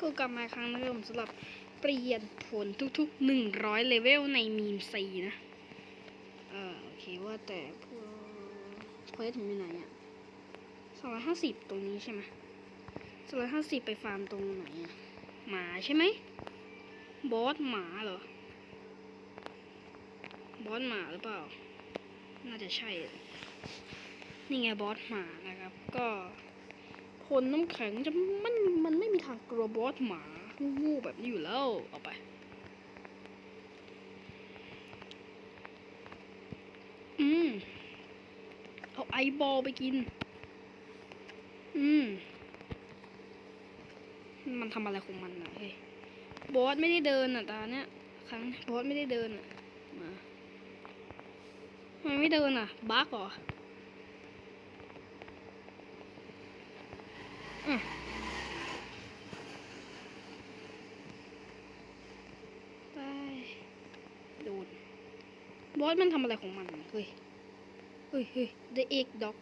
ก็กลับมาครั้งนะครับผมสำหรับเปลี่ยนผลทุกๆหนึ่งร้อยเลเวลในมีมซีนะ เออโอเคว่าแต่พวกเควสถึงอยู่ไหนอะสองร้อยห้าสิบตรงนี้ใช่ไหมสองร้อยห้าสิบไปฟาร์มตรงไหนอะหมาใช่ไหมบอสหมาเหรอบอสหมาหรือเปล่า น่าจะใช่ นี่ไงบอสหมานะครับ ก็ พลน้ำแข็งจะมันมันไม่มีทางกลัวบอสหมางูแบบนี้อยู่แล้วเอาไปอืมเอาไอบอลไปกิน อืมมันทำอะไรของมันนะเฮ้ยบอสไม่ได้เดินอะตาเนี้ยครั้งบอสไม่ได้เดินอะมาทำไมไม่เดินอะบั๊กเหรออะ ไปโดนบอสมันทำอะไรของมัน เฮ้ย เฮ้ยเฮ้ย the egg dog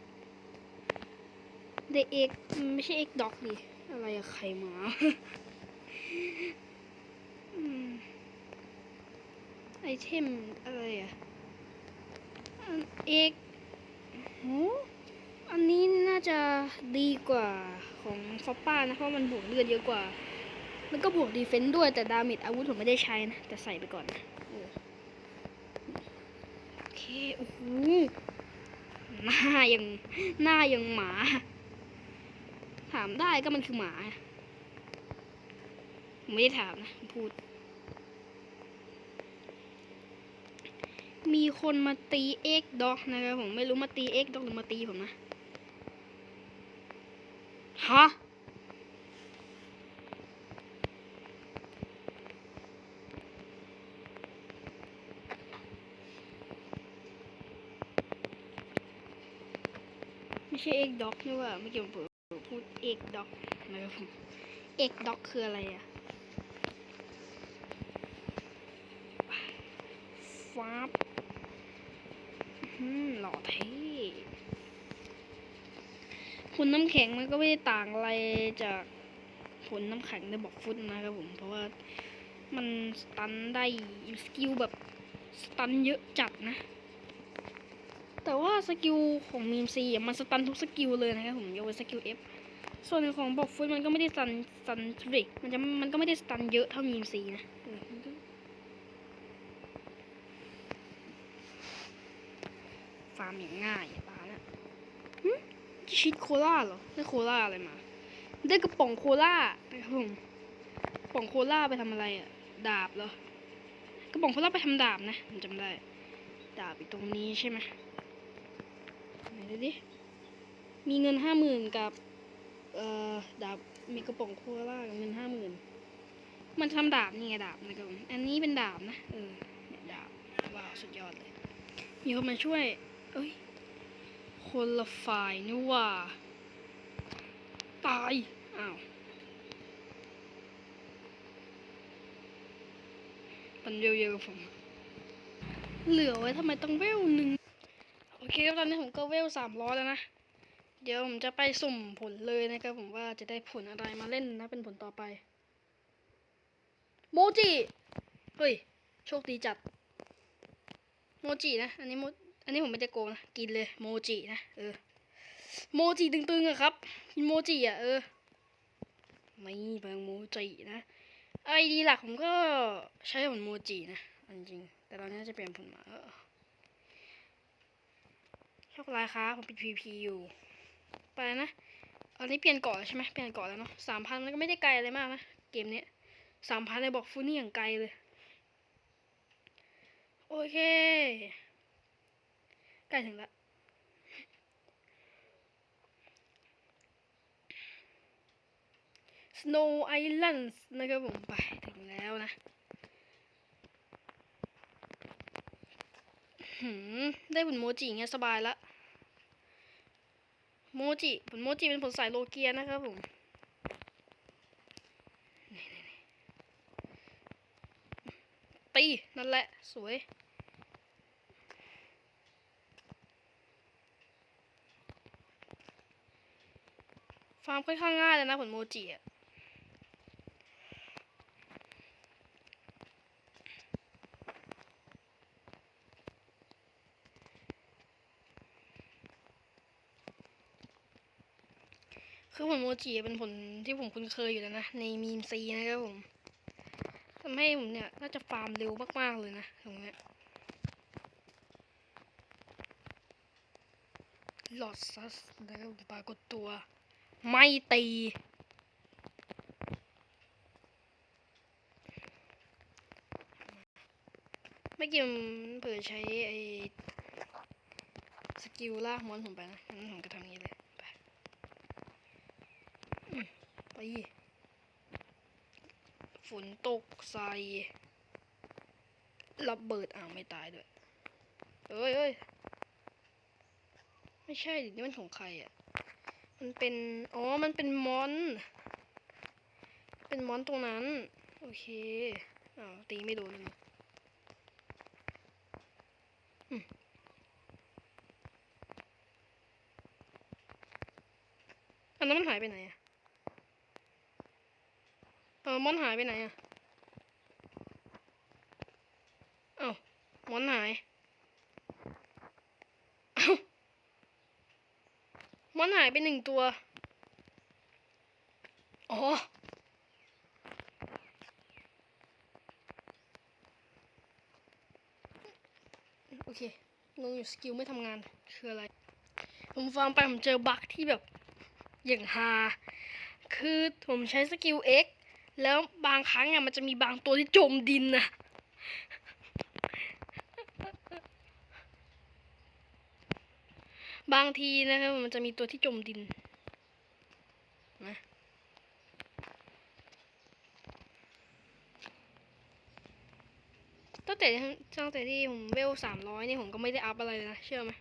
the egg ไม่ใช่ egg dog ดิอะไรอะไข่หมาไอเทมอะไรอะเอกโห อันนี้น่าจะดีกว่าของฟอปป้านะ เพราะมันบวกเลือดเยอะกว่า แล้วก็บวกดีเฟนต์ด้วยแต่ดาเมจอาวุธผมไม่ได้ใช้นะ แต่ใส่ไปก่อนนะโอเค โอ้โหหน้ายังหน้ายังหมา ถามได้ก็มันคือหมาผมไม่ได้ถามนะพูด มีคนมาตีเอ็กด็อกนะครับผมไม่รู้มาตีเอ็กด็อกหรือมาตีผมนะ ฮะไม่ใช่เอกด็อกนี่ว่าไม่เกี่ยวกับผมพูดเอกด็อกนะครับผมเอกด็อกคืออะไรอะฟ้าบ อืมหล่อเท่ ผลน้ำแข็งมันก็ไม่ได้ต่างอะไรจากผลน้ำแข็งในบอกฟุตนะครับผม เพราะว่ามันสตันได้สกิลแบบสตันเยอะจัดนะ แต่ว่าสกิลของมีมซีมันสตันทุกสกิลเลยนะครับผมยกเว้นสกิลเอฟส่วนของบอกฟุตมันก็ไม่ได้สตันสตันเรกมันจะมันก็ไม่ได้สตันเยอะเท่ามีมซีนะฟาร์มอย่างง่ายอะตา ชิดโคล่าเหรอได้โคล่าอะไรมา ได้กระป๋องโคล่านะครับผมกระป๋องโคล่าไปทำอะไรอะดาบเหรอกระป๋องโคล่าไปทำดาบนะผมจำได้ ดาบอยู่ตรงนี้ใช่ไหมไหนดูดิมีเงินห้าหมื่นกับเอ่อดาบมีกระป๋องโคล่ากับเงินห้าหมื่นมันทำดาบนี่ไงดาบนะครับผมอันนี้เป็นดาบนะเออดาบว้าวสุดยอดเลยมีคนมาช่วย เอ้ย คนละฝ่ายนี่ว่า ตาย อ้าวมันเร็วเยอะกับผม เหลือไว้ทำไมต้องเวลหนึ่ง โอเคตอนนี้ผมก็เวลสามร้อยแล้วนะ เดี๋ยวผมจะไปสุ่มผลเลยนะครับผมว่าจะได้ผลอะไรมาเล่นนะ เป็นผลต่อไป โมจิ เฮ้ย โชคดีจัด โมจินะ อันนี้โม อันนี้ผมไม่ได้โกงนะกินเลยโมจินะเออโมจิตึงๆอะครับกินโมจิอะเออไม่บางโมจินะไอดีหลักผมก็ใช้ผลโมจินะจริงแต่ตอนนี้จะเปลี่ยนผลมาเออโชคร้ายครับผมปิดพีพีอยู่ ไปนะอันนี้เปลี่ยนเกาะแล้วใช่ไหมเปลี่ยนเกาะแล้วเนาะสามพันมันก็ไม่ได้ไกลอะไรมากนะเกมเนี้ยสามพันเลยบอกฟูนี่อย่างไกลเลย โอเค ใกล้ถึงแล้ว Snow Islands นะครับผมไปถึงแล้วนะหืมได้ผลโมจิเงี้ยสบายละ โมจิผลโมจิเป็นผลสายโลเกียนะครับผมตี นั่นแหละ สวย ฟาร์มค่อนข้างง่ายเลยนะผลโมจิคือผลโมจิเป็นผลที่ผมคุ้นเคยอยู่แล้วนะ ในมีมซีนะครับผมทำให้ผมเนี่ยน่าจะฟาร์มเร็วมาก ๆ เลยนะตรงนี้หลอดซัสนะครับปรากฏตัว ไม่ตีเมื่อกี้ผมเผื่อใช้ไอ้สกิลลากมอนผมไปนะงั้นผมก็ทำงี้เลย ไปอืมไฝนตกใส่ระเบิดอ่าวไม่ตายด้วย เอ้ยเอ้ยไม่ใช่ดินี่มันของใครอะ มันเป็น อ๋อ มันเป็นมอน เป็นมอนตรงนั้น โอเคอ้าวตีไม่โดนเลยนะอันนั้นมันหายไปไหนอะเออมอนหายไปไหนอะเอ้ามอนหายเอ้า มอนหายไปหนึ่งตัว อ๋อ โอเคงงอยู่สกิลไม่ทำงาน คืออะไร ผมฟาร์มไปผมเจอบั๊กที่แบบ อย่างฮา คือผมใช้สกิล X แล้วบางครั้งอะมันจะมีบางตัวที่จมดินนะ บางทีนะครับ มันจะมีตัวที่จมดินนะตั้งแต่ตั้งแต่ที่ผมเวลสามร้อยนี่ผมก็ไม่ได้อัพอะไรเลยนะเชื่อไหม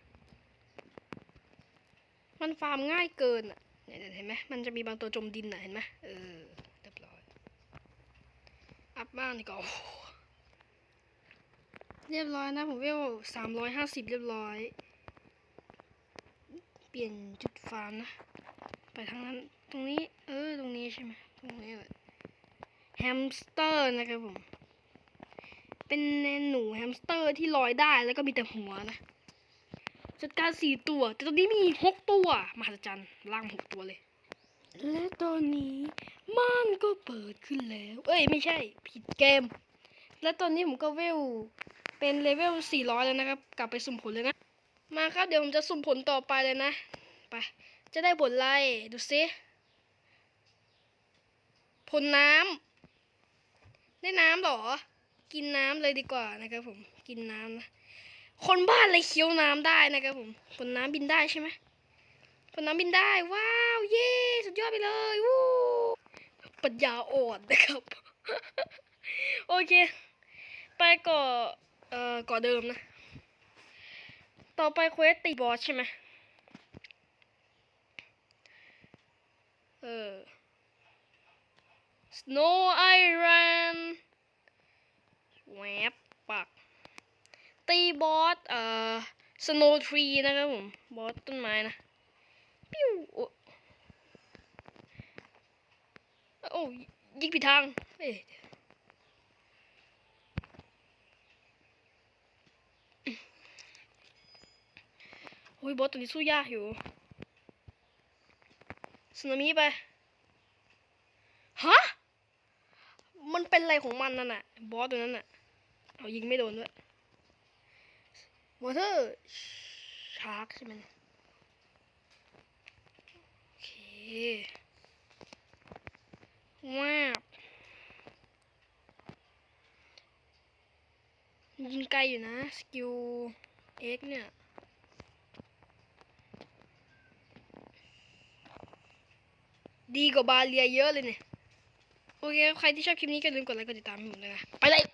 มันฟาร์มง่ายเกินอะเนี่ยเห็นไหมมันจะมีบางตัวจมดินอะเห็นไหมเออเรียบร้อย อัพบ้างดีกว่าเรียบร้อยนะผมเวลสามร้อยห้าสิบเรียบร้อย ปลี่ยนจุดฟาร์มนะ ไปทางนั้น ตรงนี้ เออ ตรงนี้ใช่ไหมตรงนี้แหละแฮมสเตอร์นะครับผม เป็นหนูแฮมสเตอร์ที่ลอยได้แล้วก็มีแต่หัวนะ จัดการสี่ตัว แต่ตอนนี้มีหกตัว มหัศจรรย์ล่างหกตัวเลย และตอนนี้ม่านก็เปิดขึ้นแล้ว เอ้ย ไม่ใช่ ผิดเกม และตอนนี้ผมก็เวล เป็นเลเวล400 แล้วนะครับ กลับไปสุ่มผลเลยนะ มาครับเดี๋ยวผมจะสุ่มผลต่อไปเลยนะ ไป จะได้ผลอะไร ดูซิ ผลน้ำ ได้น้ำหรอ กินน้ำเลยดีกว่านะครับผม กินน้ำนะ คนบ้านเลยเคี้ยวน้ำได้นะครับผม ผลน้ำบินได้ใช่ไหมผลน้ำบินได้ ว้าว เย้ สุดยอดไปเลย วู้ปัญญาอ่อนนะครับ โอเค ไปก่อเอ่อก่อเดิมนะ ต่อไปเควสตีบอสใช่ไหมเออ Snow Island แวบปัก ตีบอส เอ่อสโนว์ทรีนะครับผม บอสต้นไม้นะ ปิ้ว โอ้โอ้ยิงผิดทาง เอ้ อ้ยบอสตัวนี้สู้ยากอยู่สึนามิไป ฮะ มันเป็นอะไรของมันนั่นน่ะ บอสตัวนั้นน่ะ เอายิงไม่โดนด้วยวอเตอร์ชาร์กใช่ไหมโอเคว้าวยิงไกลอยู่นะ สกิลเอ็กเนี่ย ดีกว่าบาเลียเยอะเลยเนี่ย โอเค ใครที่ชอบคลิปนี้ก็ลืมกดไลค์กดติดตามให้ผมด้วยนะ ไปเลย